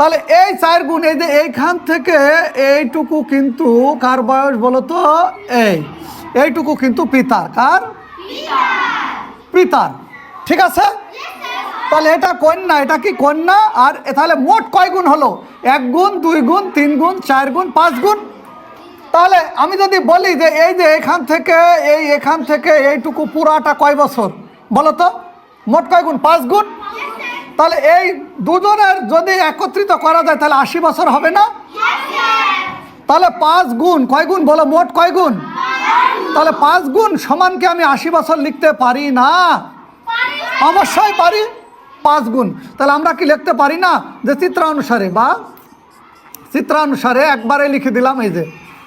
তাহলে এই চার গুণ, এই যে এইখান থেকে এইটুকু কিন্তু কার বয়স বলো তো? এই, এইটুকু কিন্তু পিতার। কার? পিতার। ঠিক আছে? তাহলে এটা কন্যা, এটা কি কন্যা? আর তাহলে মোট কয় গুণ হলো? এক গুণ, দুই গুণ, তিন গুণ, চার গুণ, পাঁচ গুণ। তাহলে আমি যদি বলি যে এই যে এখান থেকে, এই এখান থেকে এইটুকু পুরাটা কয় বছর? বলো তো? মোট কয় গুণ? পাঁচ গুণ? তাহলে এই দুজনের যদি একত্রিত করা যায়, তাহলে আশি বছর হবে না? তাহলে পাঁচ গুণ, কয় গুণ বলো? মোট কয় গুণ? তাহলে পাঁচ গুণ সমানকে আমি আশি বছর লিখতে পারি না। অবশ্যই পারি। পাঁচ গুণ। তাহলে আমরা কি লিখতে পারি না? যে চিত্রানুসারে, বা চিত্রানুসারে একবারে লিখে দিলাম এই যে।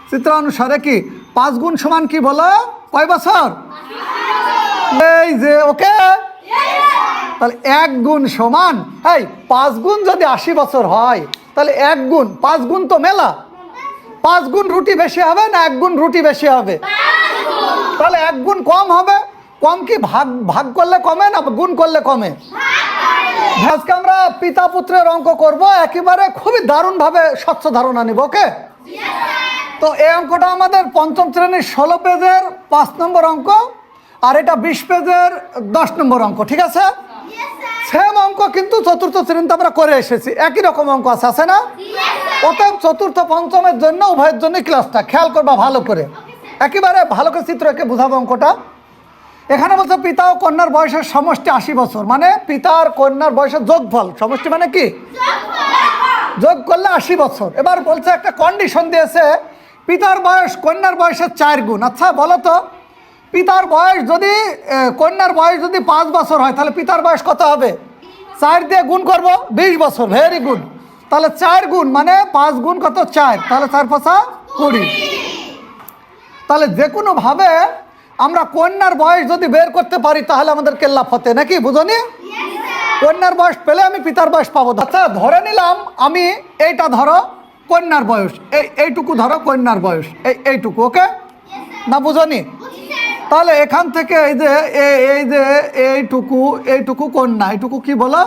চিত্রানুসারে কি? পাঁচ গুণ সমান কি বলো? কয় বছর? এই যে, ওকে। তাহলে এক গুণ সমান। এই, পাঁচ গুণ যদি আশি বছর হয়, তাহলে এক গুণ। পাঁচ গুণ তো মেলা। পাঁচ গুণ রুটি বেশি হবে না এক গুণ রুটি বেশি হবে? তাহলে এক গুণ কম হবে। কম কি ভাগ ভাগ করলে কমে না গুণ করলে কমে? আজকে আমরা পিতা পুত্রের অঙ্ক করব। একেবারে খুবই দারুণভাবে স্বচ্ছ ধারণা নিব, ওকে? তো এই অঙ্কটা আমাদের পঞ্চম শ্রেণির ষোলো পেজের পাঁচ নম্বর অঙ্ক, আর এটা বিশ পেজের দশ নম্বর অঙ্ক, ঠিক আছে? সেম অঙ্ক কিন্তু চতুর্থ শ্রেণীতে আমরা করে এসেছি। একই রকম অঙ্ক আছে আছে না? অতএব চতুর্থ, পঞ্চমের জন্য, উভয়ের জন্য ক্লাসটা খেয়াল করবা ভালো করে। একেবারে ভালো করে চিত্রকে বোঝাবো অঙ্কটা। এখানে বলছে পিতা ও কন্যার বয়সের সমষ্টি আশি বছর। মানে পিতা আর কন্যার বয়সের যোগফল। সমষ্টি মানে কি? যোগ করলে আশি বছর। এবার বলছে একটা কন্ডিশন দিয়েছে, পিতার বয়স কন্যার বয়সের চার গুণ। আচ্ছা বলো তো। পিতার বয়স যদি কন্যার বয়স যদি পাঁচ বছর হয়, তাহলে পিতার বয়স কত হবে? চার দিয়ে গুণ করব, বিশ বছর ভেরি গুড তাহলে চার গুণ মানে পাঁচ গুণ কত? চার। তাহলে চার পাঁচা কুড়ি। তাহলে যে কোনোভাবে আমরা কন্যার বয়স যদি বের করতে পারি, তাহলে আমাদের কেল্লা ফতে, নাকি বুঝনি? কন্যার বয়স পেলে আমি পিতার বয়স পাবো। আচ্ছা ধরে নিলাম আমি এইটা ধরো, কন্যার বয়স। এই, এইটুকু ধরো, কন্যার বয়স। এই, এইটুকু ওকে না বুঝনি? তাহলে এখান থেকে এই যে এই যে, এইটুকু এইটুকু কন্যা, এইটুকু কি বলো?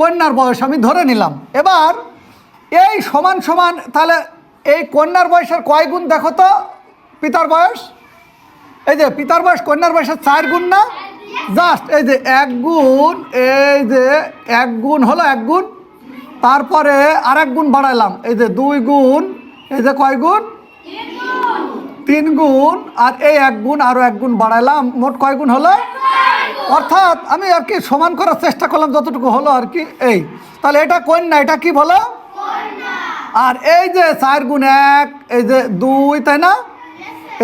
কন্যার বয়স আমি ধরে নিলাম। এবার এই সমান সমান, তাহলে এই কন্যার বয়সের কয় গুণ দেখো তো? পিতার বয়স? এই যে, পিতার বয়স কন্যার বয়সের চার গুণ না? জাস্ট এই যে, এক গুণ, এই যে, এক গুণ হলো এক গুণ। তারপরে আর এক গুণ বাড়াইলাম। এই যে, দুই গুণ, এই যে, কয় গুণ। তিন গুণ আর এই এক গুণ আরও এক গুণ বাড়াইলাম, মোট কয় গুণ হলো? অর্থাৎ আমি আর কি সমান করার চেষ্টা করলাম যতটুকু হলো আর কি, এই। তাহলে এটা কন্যা এটা কি বলো? আর এই যে চার গুণ এক, এই যে দুই, তাই না?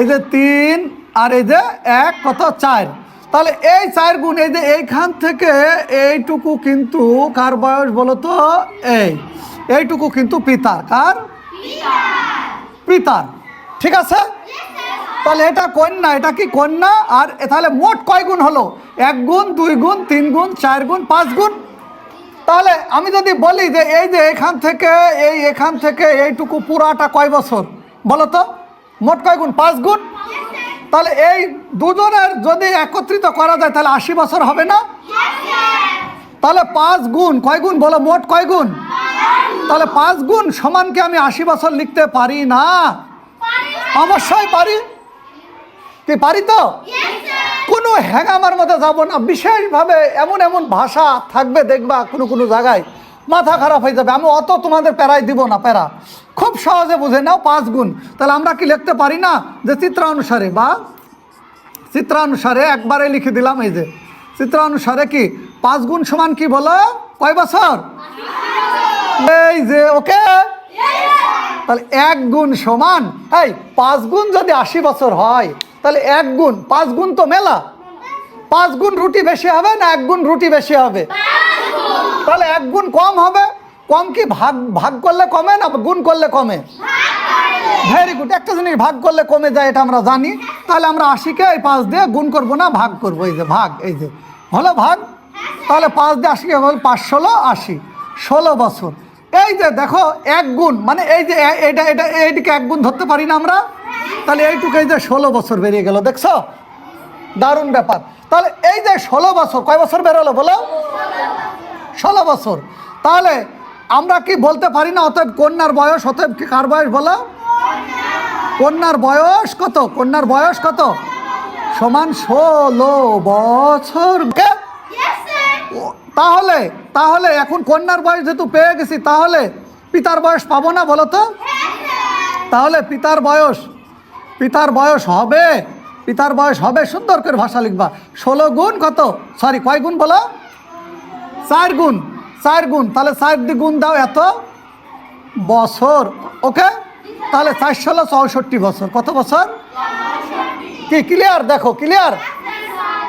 এই যে তিন আর এই যে এক, কত? চার। তাহলে এই চার গুণ, এই যে এইখান থেকে এইটুকু কিন্তু কার বয়স বলো তো? এই, এইটুকু কিন্তু পিতার। কার? পিতার। ঠিক আছে? তাহলে এটা কন্যা, এটা কি কন্যা? আর তাহলে মোট কয় গুণ হলো? এক গুণ, দুই গুণ, তিন গুণ, চার গুণ, পাঁচ গুণ? তাহলে আমি যদি বলি যে এই যে এখান থেকে, এই এখান থেকে এইটুকু পুরাটা কয় বছর? বলো তো। মোট কয় গুণ? পাঁচ গুণ? তাহলে এই দুজনের যদি একত্রিত করা যায়, তাহলে আশি বছর হবে না? তাহলে পাঁচ গুণ, কয় গুণ? বলো, মোট কয় গুণ? তাহলে পাঁচ গুণ সমানকে আমি আশি বছর লিখতে পারি না? অবশ্যই পারি। কি পারি তো? কোনো হ্যাঙ্গামার মধ্যে যাব না। বিশেষভাবে এমন এমন ভাষা থাকবে দেখবা কোনো কোনো জায়গায়। মাথা খারাপ হয়ে যাবে। আমি অত তোমাদের প্যারাই দিব না প্যারা। খুব সহজে বুঝে নাও পাঁচ গুণ। তাহলে আমরা কি লিখতে পারি না? যে চিত্রানুসারে বা? চিত্রানুসারে একবারে লিখে দিলাম এই যে। চিত্রানুসারে কি? পাঁচ গুণ সমান কি বলো? কয় বছর? এই যে ওকে? তাহলে এক গুণ সমান। এই, পাঁচ গুণ যদি আশি বছর হয়, তাহলে এক গুণ। পাঁচ গুণ তো মেলা। পাঁচ গুণ রুটি বেশি হবে না এক গুণ রুটি বেশি হবে? তাহলে এক গুণ কম হবে। কম কি ভাগ ভাগ করলে কমে না গুণ করলে কমে? ভেরি গুড একটা জিনিস ভাগ করলে কমে যায়, এটা আমরা জানি। তাহলে আমরা আশিকে এই পাঁচ দিয়ে গুণ করব না, ভাগ করব। এই যে ভাগ, এই যে। হলো ভাগ? তাহলে পাঁচ দিয়ে আশিকে হল পাঁচ, ষোলো, আশি। ষোলো বছর। এই যে দেখো এক গুণ মানে এই যে এটা এটা এইদিকে এক গুণ ধরতে পারি না আমরা? তাহলে এইটুকু এই যে ষোলো বছর বেরিয়ে গেল দেখছ? দারুণ ব্যাপার। তাহলে এই যে ষোলো বছর কয় বছর বেরোলো বলো? ষোলো বছর। তাহলে আমরা কি বলতে পারি না অতএব কন্যার বয়স? অতএব কি কার বয়স বলো? কন্যার বয়স কত? কন্যার বয়স কত? সমান ষোলো বছর। তাহলে তাহলে এখন কন্যার বয়স যেহেতু পেয়ে গেছি, তাহলে পিতার বয়স পাবো না বলো তো? তাহলে পিতার বয়স পিতার বয়স হবে, পিতার বয়স হবে, সুন্দর করে ভাষা লিখবা। ষোলো গুণ কত? সরি কয় গুণ বলো? চার গুণ চার গুণ। তাহলে চার দি গুণ দাও এত? বছর ওকে তাহলে চার ষোলো চৌষট্টি বছর। কত বছর? কি ক্লিয়ার দেখো ক্লিয়ার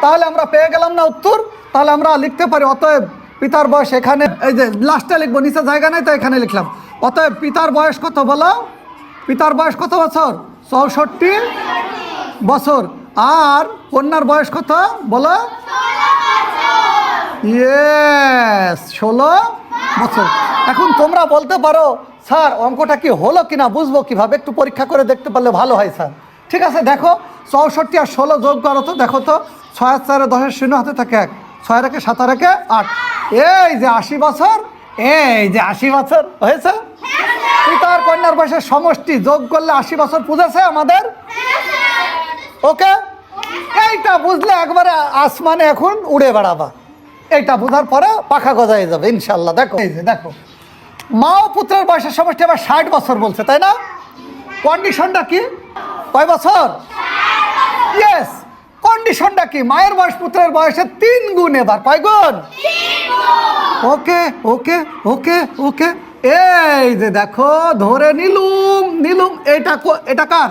তাহলে আমরা পেয়ে গেলাম না উত্তর? তাহলে আমরা লিখতে পারি, অতএব পিতার বয়স এখানে, এই যে লাস্টে লিখব, নিচে জায়গা নেই তো এখানে লিখলাম। অতএব পিতার বয়স কত বলো? পিতার বয়স কত বছর? চৌষট্টি বছর। আর কন্যার বয়স কত বলো? ইয়েস ষোলো বছর। এখন তোমরা বলতে পারো, স্যার, অঙ্কটা কি হলো কিনা বুঝব কীভাবে? একটু পরীক্ষা করে দেখতে পারলে ভালো হয়, স্যার। ঠিক আছে, দেখো, চৌষট্টি আর ষোলো যোগ করো তো, দেখো তো, ছয় চারে দশের শূন্য হাতে থাকে এক, ছয় রেখে সাত রেখে আট। এই যে আশি বছর, এই যে আশি বছর হয়েছে। পিতা আর কন্যার বয়সের সমষ্টি যোগ করলে আশি বছর পুজেছে আমাদের। ওকে? এইটা বুঝলে একবারে আসমানে এখন উড়ে বেড়াবা। এইটা বোঝার পরে পাখা গজায় যাবে ইনশাল্লাহ দেখো, এই যে দেখো। মা ও পুত্রের বয়সের সমষ্টি আবার ষাট বছর বলছে, তাই না? কন্ডিশনটা কি? কয় বছর? ইয়েস কন্ডিশনটা কি? মায়ের বয়স পুত্রের বয়সে তিন গুণ এবার, কয় গুণ? ওকে ওকে ওকে ওকে। এই যে দেখো, ধরে নিলুম নিলুম, এটা এটা কার?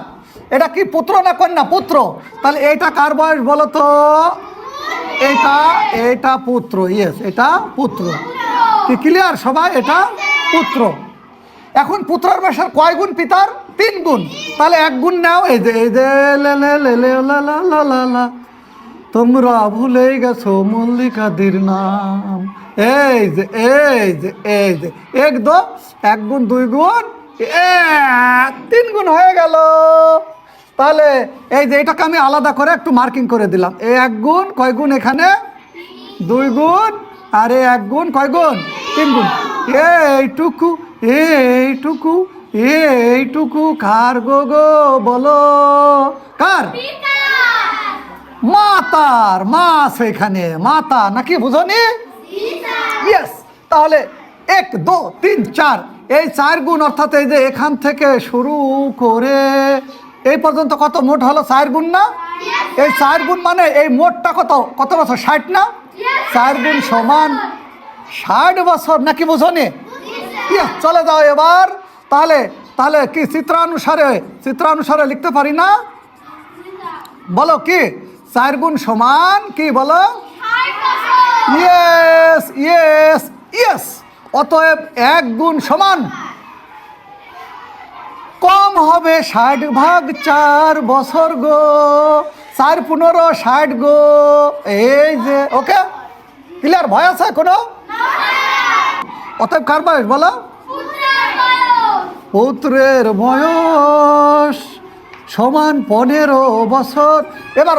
এটা কি পুত্র না কন্যা? পুত্র। তাহলে এইটা কার বয়স বলো তো? এটা এটা পুত্র ইয়েস এটা পুত্র। কি ক্লিয়ার সবাই? এটা পুত্র। এখন পুত্রের বয়সের কয় গুণ পিতার? তিন গুণ। তাহলে এক গুণ নাও। এই যে এই যে লে, লা লা লা লা লা। তোমরা ভুলে গেছো মল্লিকাদির নাম। এই যে এই যে এই যে, এক দো, এক গুণ, দুই গুণ তিন গুণ হয়ে গেল। তাহলে এই যে, এটাকে আমি আলাদা করে একটু মার্কিং করে দিলাম। এই এক গুণ, কয় গুণ এখানে? দুই গুণ, আর এই এক গুণ, কয় গুণ? তিন গুণ। এইটুকু এইটুকু এইটুকু কার গো গো বলো? কার? মাতার মা আছে এখানে মাতা নাকি বুঝনি? ইয়েস তাহলে এক দু তিন চার। এই চার গুণ অর্থাৎ এই যে এখান থেকে শুরু করে এই পর্যন্ত কত মোট হলো চার গুণ না? এই চার গুণ মানে এই মোটটা কত? কত বছর? ষাট না? চার গুণ সমান ষাট বছর নাকি বুঝনি? ইয়েস চলে যাও এবার। তাহলে তাহলে কি চিত্রানুসারে চিত্রানুসারে লিখতে পারি না? বলো কি? চার গুণ সমান কি বলো? ইয়েস ইয়েস ইয়েস অতএব এক গুণ সমান। কম হবে ষাট ভাগ চার বছর গো। চার পনেরো ষাট গো। এই যে ওকে ক্লিয়ার ভয় আছে কোনো অতএব কার বয়স বলো? পুত্রের বয়স সমান পনেরো বছর। এবার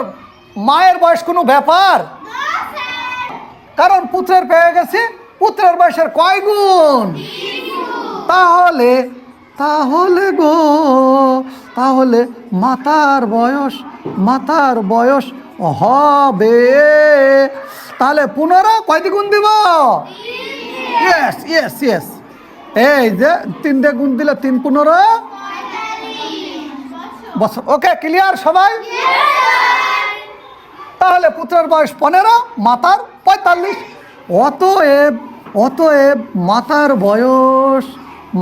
মায়ের বয়স কোনো ব্যাপার? কারণ পুত্রের পেয়ে গেছে পুত্রের বয়সের কয় গুণ? তাহলে তাহলে গো তাহলে মাতার বয়স মাতার বয়স হবে। তাহলে পুনরা কয়টি গুণ দিব? ইয়েস ইয়েস ইয়েস এই যে তিনটে গুণ দিলে তিন পনেরো বছর ওকে ক্লিয়ার সবাই? তাহলে পুত্রের বয়স পনেরো মাতার পঁয়তাল্লিশ। অতএব অতএব মাতার বয়স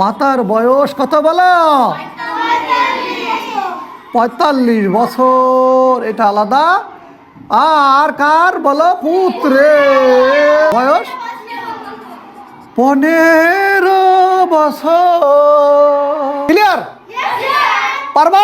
মাতার বয়স কত বলো? পঁয়তাল্লিশ বছর এটা আলাদা। আর কার বলো? পুত্রের বয়স পনেরো বছর। ক্লিয়ার পারবা?